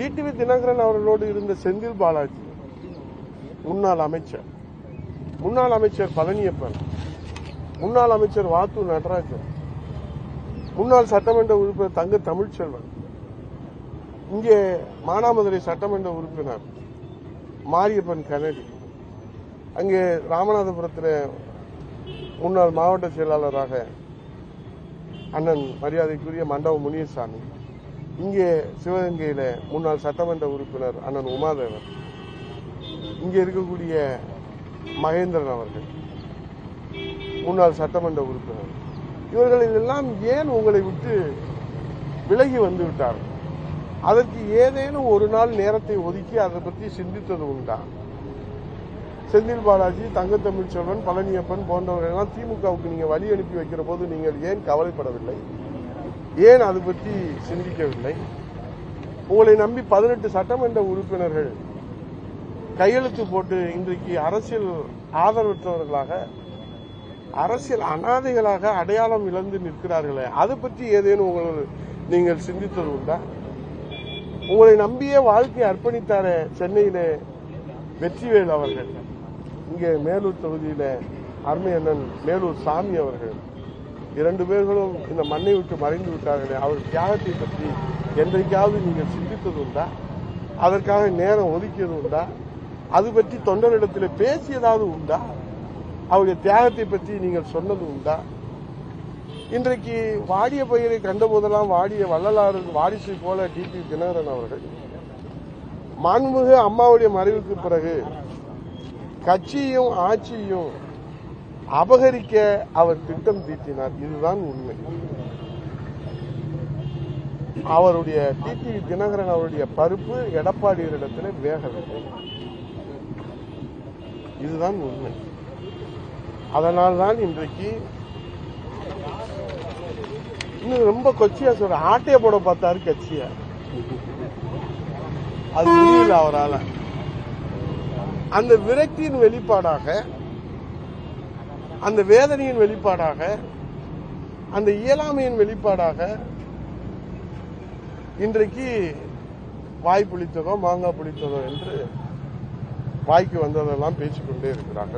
TTV Dinakaran அவர்களோடு இருந்த செந்தில் பாலாஜி முன்னாள் அமைச்சர். முன்னாள் அமைச்சர் பழனியப்பன் முன்னாள் அமைச்சர் வாத்து நடராஜன் முன்னாள் சட்டமன்ற உறுப்பினர் தங்க தமிழ்ச்செல்வன் இங்கே மானாமதுரை சட்டமன்ற உறுப்பினர் மாரியப்பன் கனடி அங்கே ராமநாதபுரத்தில் முன்னாள் மாவட்ட செயலாளராக அண்ணன் மரியாதைக்குரிய மண்டப முனியசாமி இங்கே சிவகங்கையில் முன்னாள் சட்டமன்ற உறுப்பினர் அண்ணன் உமாதேவன் இங்கே இருக்கக்கூடிய மகேந்திரன் அவர்கள் முன்னாள் சட்டமன்ற உறுப்பினர். இவர்கள் எல்லாம் ஏன் உங்களை விட்டு விலகி வந்து விட்டார்கள் அதற்கு ஏதேனும் ஒரு நாள் நேரத்தை ஒதுக்கி அதை பற்றி சிந்தித்தது உண்டா? செந்தில் பாலாஜி தங்கத்தமிழ் செல்வன் பழனியப்பன் போன்றவர்கள் எல்லாம் திமுகவுக்கு நீங்கள் வழி அனுப்பி வைக்கிற போது நீங்கள் ஏன் கவலைப்படவில்லை? ஏன் அது பற்றி சிந்திக்கவில்லை? உங்களை நம்பி பதினெட்டு சட்டமன்ற உறுப்பினர்கள் கையெழுத்து போட்டு இன்றைக்கு அரசியல் ஆதரவற்றவர்களாக அரசியல் அனாதைகளாக அடையாளம் இழந்து நிற்கிறார்களே அது பற்றி ஏதேனும் உங்கள் நீங்கள் சிந்தித்தது உண்டா? உங்களை நம்பியே வாழ்க்கை அர்ப்பணித்தார சென்னையிலே வெற்றிவேல் அவர்கள் இங்கே மேலூர் தொகுதியில அருமை அண்ணன் மேலூர் சாமி அவர்கள். இரண்டு பேர்களும் இந்த மண்ணை விட்டு மறைந்து விட்டார்களே. அவர் தியாகத்தை பற்றி என்றைக்காவது நீங்கள் சிந்தித்தது உண்டா? அதற்காக நேரம் ஒதுக்கியது உண்டா? அது பற்றி தொண்டரிடத்தில் பேசியதாவது உண்டா? அவருடைய தியாகத்தை பற்றி நீங்கள் சொன்னது உண்டா? இன்றைக்கு வாடிய பயிரை கண்டபோதெல்லாம் வாடிய வள்ளலாறு வாரிசு போல டிபி தினகரன் அவர்கள் மாண்புமிகு அம்மாவுடைய மறைவுக்கு பிறகு கட்சியும் ஆட்சியும் அபகரிக்க அவர் திட்டம் தீட்டினார். இதுதான் உண்மை. அவருடைய டிடி தினகரன் அவருடைய பருப்பு எடப்பாடியரிடத்தில் வேகவில்லை இதுதான் உண்மை. அதனால் தான் இன்றைக்கு இன்னும் ரொம்ப கொச்சியா சொல்ற ஆட்டைய போட பார்த்தாரு கட்சிய. அது முடியல அவரால. அந்த விரக்தியின் வெளிப்பாடாக அந்த வேதனையின் வெளிப்பாடாக அந்த இயலாமையின் வெளிப்பாடாக இன்றைக்கு வாய் புளித்ததோ மாங்காய் புளித்ததோ என்று வாய்க்கு வந்ததெல்லாம் பேசிக்கொண்டே இருக்கிறார்கள்.